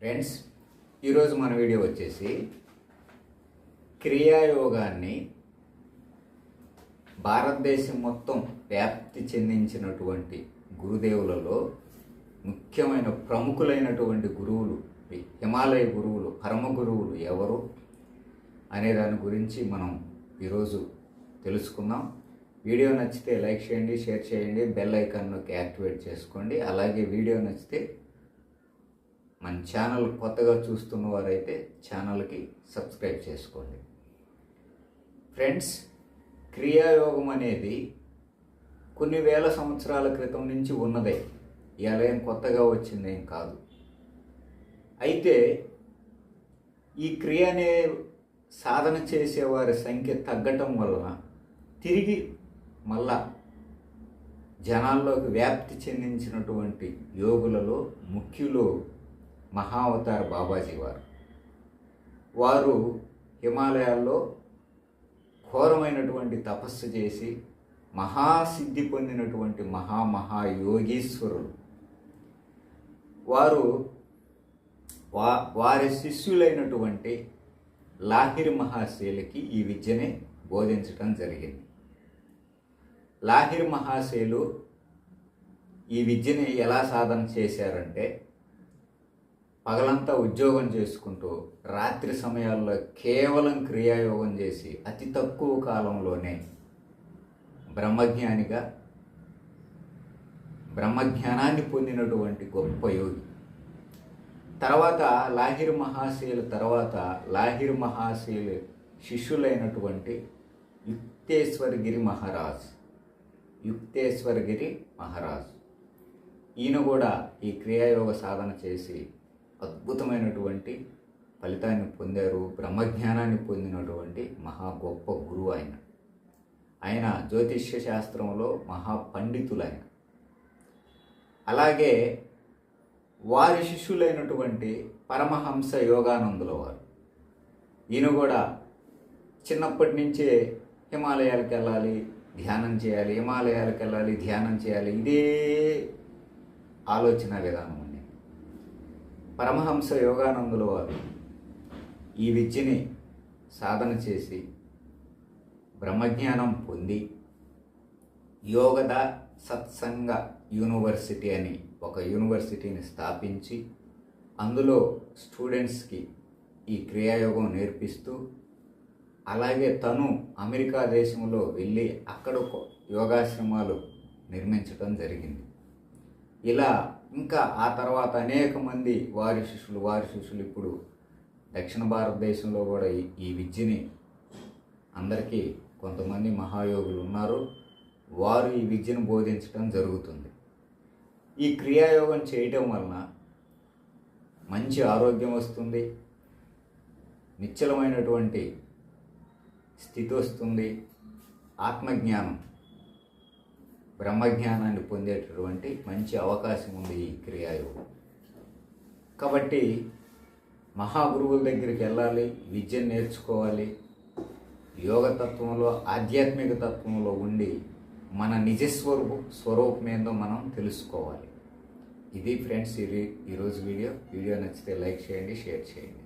Friends ఈరోజు మన video వచ్చేసి క్రియాయోగాన్ని భారతదేశం మొత్తం వ్యాప్తి చెందించినటువంటి గురుదేవులలో ముఖ్యమైన ప్రముఖులైనటువంటి గురువులు హిమాలయ గురువులు పరమ గురువులు ఎవరు అనే దాని గురించి మనం ఈరోజు తెలుసుకుందాం. వీడియో నచ్చితే లైక్ చేయండి షేర్ చేయండి బెల్ ఐకాన్ నొక్కి యాక్టివేట్ చేసుకోండి. అలాగే వీడియో నచ్చితే మన ఛానల్ కొత్తగా చూస్తున్న వారైతే ఛానల్కి సబ్స్క్రైబ్ చేసుకోండి. ఫ్రెండ్స్ క్రియాయోగం అనేది కొన్ని వేల సంవత్సరాల క్రితం నుంచి ఉన్నదే. ఇవాళ ఏం కొత్తగా వచ్చిందేం కాదు. అయితే ఈ క్రియ అనే సాధన చేసేవారి సంఖ్య తగ్గటం వలన తిరిగి మళ్ళా జనాల్లోకి వ్యాప్తి చెందించినటువంటి యోగులలో ముఖ్యులు మహావతార్ బాబాజీ వారు. వారు హిమాలయాల్లో ఘోరమైనటువంటి తపస్సు చేసి మహాసిద్ధి పొందినటువంటి మహామహా యోగీశ్వరులు వారు వా వారి శిష్యులైనటువంటి లాహిరి మహాశయులకి ఈ విద్యని బోధించటం జరిగింది. లాహిరి మహాశైలు ఈ విద్యని ఎలా సాధన చేశారంటే పగలంతా ఉద్యోగం చేసుకుంటూ రాత్రి సమయాల్లో కేవలం క్రియాయోగం చేసి అతి తక్కువ కాలంలోనే బ్రహ్మజ్ఞానిగా బ్రహ్మజ్ఞానాన్ని పొందినటువంటి గొప్ప యోగి. తర్వాత లాహిర్ మహాశీల తర్వాత లాహిర్ మహాశీల శిష్యులైనటువంటి యుక్తేశ్వరగిరి మహారాజ్ యుక్తేశ్వరగిరి మహారాజ్. ఈయన కూడా ఈ క్రియాయోగ సాధన చేసి అద్భుతమైనటువంటి ఫలితాన్ని పొందారు బ్రహ్మజ్ఞానాన్ని పొందినటువంటి మహా గొప్ప గురువు ఆయన. ఆయన జ్యోతిష్య శాస్త్రంలో మహా పండితులైన. అలాగే వారి శిష్యులైనటువంటి పరమహంస యోగానందుల వారు. ఈయన కూడా చిన్నప్పటి నుంచే హిమాలయాలకు వెళ్ళాలి ధ్యానం చేయాలి హిమాలయాలకు వెళ్ళాలి ధ్యానం చేయాలి ఇదే ఆలోచన విధానం ఉంది పరమహంస యోగానందుల వారు ఈ విద్యని సాధన చేసి బ్రహ్మజ్ఞానం పొంది యోగద సత్సంగ యూనివర్సిటీ అని ఒక యూనివర్సిటీని స్థాపించి అందులో స్టూడెంట్స్కి ఈ క్రియాయోగం నేర్పిస్తూ అలాగే తను అమెరికా దేశంలో వెళ్ళి అక్కడ ఒక యోగాశ్రమాలు నిర్మించడం జరిగింది. ఇలా ఇంకా ఆ తర్వాత అనేక మంది వారి శిష్యులు వారి శిష్యులు ఇప్పుడు దక్షిణ భారతదేశంలో కూడా ఈ విద్యని అందరికీ కొంతమంది మహాయోగులు ఉన్నారు. వారు ఈ విద్యను బోధించడం జరుగుతుంది. ఈ క్రియాయోగం చేయటం వలన మంచి ఆరోగ్యం వస్తుంది. నిశ్చలమైనటువంటి స్థితి వస్తుంది. ఆత్మజ్ఞానం బ్రహ్మజ్ఞానాన్ని పొందేటటువంటి మంచి అవకాశం ఉంది ఈ క్రియాయోగం. కాబట్టి మహాగురువుల దగ్గరికి వెళ్ళాలి విద్యను నేర్చుకోవాలి యోగ తత్వంలో ఆధ్యాత్మిక తత్వంలో ఉండి మన నిజస్వరూపు స్వరూపం ఏందో మనం తెలుసుకోవాలి. ఇది ఫ్రెండ్స్ ఇది ఈరోజు వీడియో. వీడియో నచ్చితే లైక్ చేయండి షేర్ చేయండి.